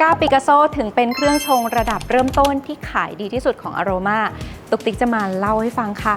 กาปิกาโซถึงเป็นเครื่องชงระดับเริ่มต้นที่ขายดีที่สุดของอโรมาตุกติ๊กจะมาเล่าให้ฟังค่ะ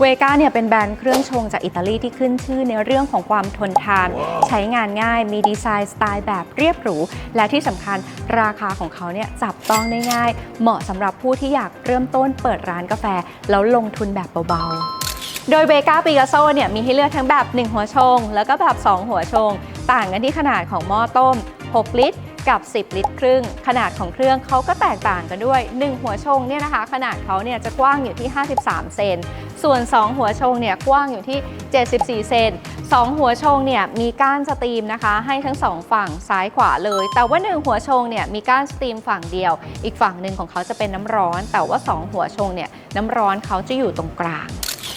เวกาเนี่ยเป็นแบรนด์เครื่องชงจากอิตาลีที่ขึ้นชื่อในเรื่องของความทนทานใช้งานง่ายมีดีไซน์สไตล์แบบเรียบหรู และที่สำคัญราคาของเขาเนี่ยจับต้องได้ง่าย เหมาะสำหรับผู้ที่อยากเริ่มต้นเปิดร้านกาแฟ แล้วลงทุนแบบเบาๆ โดยเบกาปิกาโซเนี่ยมีให้เลือกทั้งแบบ 1 หัวชง แล้วก็แบบ 2 หัวชง ต่างกันที่ขนาดของหม้อต้ม 6 ลิตร กับ 10 ลิตรครึ่ง ขนาดของเครื่องเขาก็แตกต่างกันด้วย 1 หัวชงเนี่ยนะคะ ขนาดเขาเนี่ยจะกว้างอยู่ที่ 53 เซน ส่วน 2 หัวชงเนี่ยกว้างอยู่ที่ 74 เซน 2 หัวชงเนี่ยมีก้านสตรีมนะคะ ให้ทั้ง 2 ฝั่งซ้ายขวาเลย แต่ว่า 1 หัวชงเนี่ยมีก้านสตรีมฝั่งเดียว อีกฝั่งหนึ่งของเขาจะเป็นน้ำร้อน แต่ว่า 2 หัวชงเนี่ยน้ำร้อนเขาจะอยู่ตรงกลาง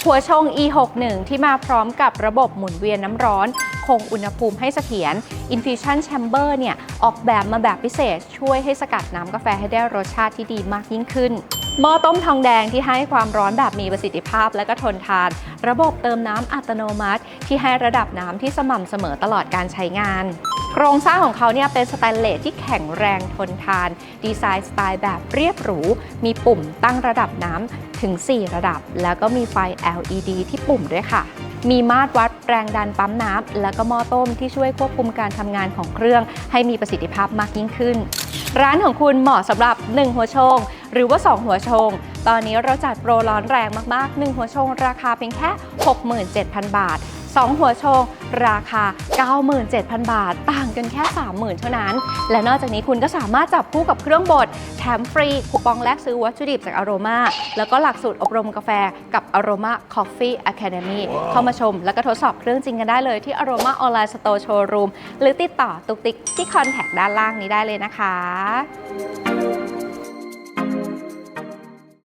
หัวชง E61 ที่มาพร้อมกับระบบหมุนเวียนน้ำร้อน คงอุณหภูมิให้เสถียร Infusion Chamber เนี่ย ออกแบบมาแบบพิเศษ ช่วยให้สกัดน้ำกาแฟให้ได้รสชาติที่ดีมากยิ่งขึ้น หม้อต้มทองแดงที่ให้ความร้อนแบบมีประสิทธิภาพและก็ทนทาน ระบบเติมน้ำอัตโนมัติ ที่ให้ระดับน้ำที่สม่ำเสมอตลอดการใช้งาน โครงสร้างของเขาเนี่ยเป็นสแตนเลสที่แข็งแรงทนทาน ดีไซน์สไตล์แบบเรียบหรู มีปุ่มตั้งระดับน้ำถึง 4 ระดับ แล้วก็มีไฟ LED ที่ปุ่มด้วยค่ะมีมาตรวัดแรงดันปั๊มน้ำ แล้วก็หม้อต้มที่ช่วยควบคุมการทำงานของเครื่อง ให้มีประสิทธิภาพมากยิ่งขึ้น ร้านของคุณเหมาะสำหรับ 1 หัวชง หรือว่า 2 หัวชง ตอนนี้เราจัดโปรร้อนแรงมาก ๆ 1 หัวชงราคาเพียงแค่ 67,000 บาท 2 หัวชงราคา 97,000 บาท ต่างกันแค่ 30,000 เท่านั้น และนอกจากนี้คุณก็สามารถจับคู่กับเครื่องบด แถมฟรีคูปองแลกซื้อวัตถุดิบจากอโรมาแล้วก็หลักสูตรอบรมกาแฟกับ Aroma Coffee Academy เข้ามาชม แล้วก็ทดสอบเครื่องจริงกันได้เลยที่ Aroma Online Store Showroom หรือติดต่อตุกติกที่คอนแทคด้านล่างนี้ได้เลยนะคะ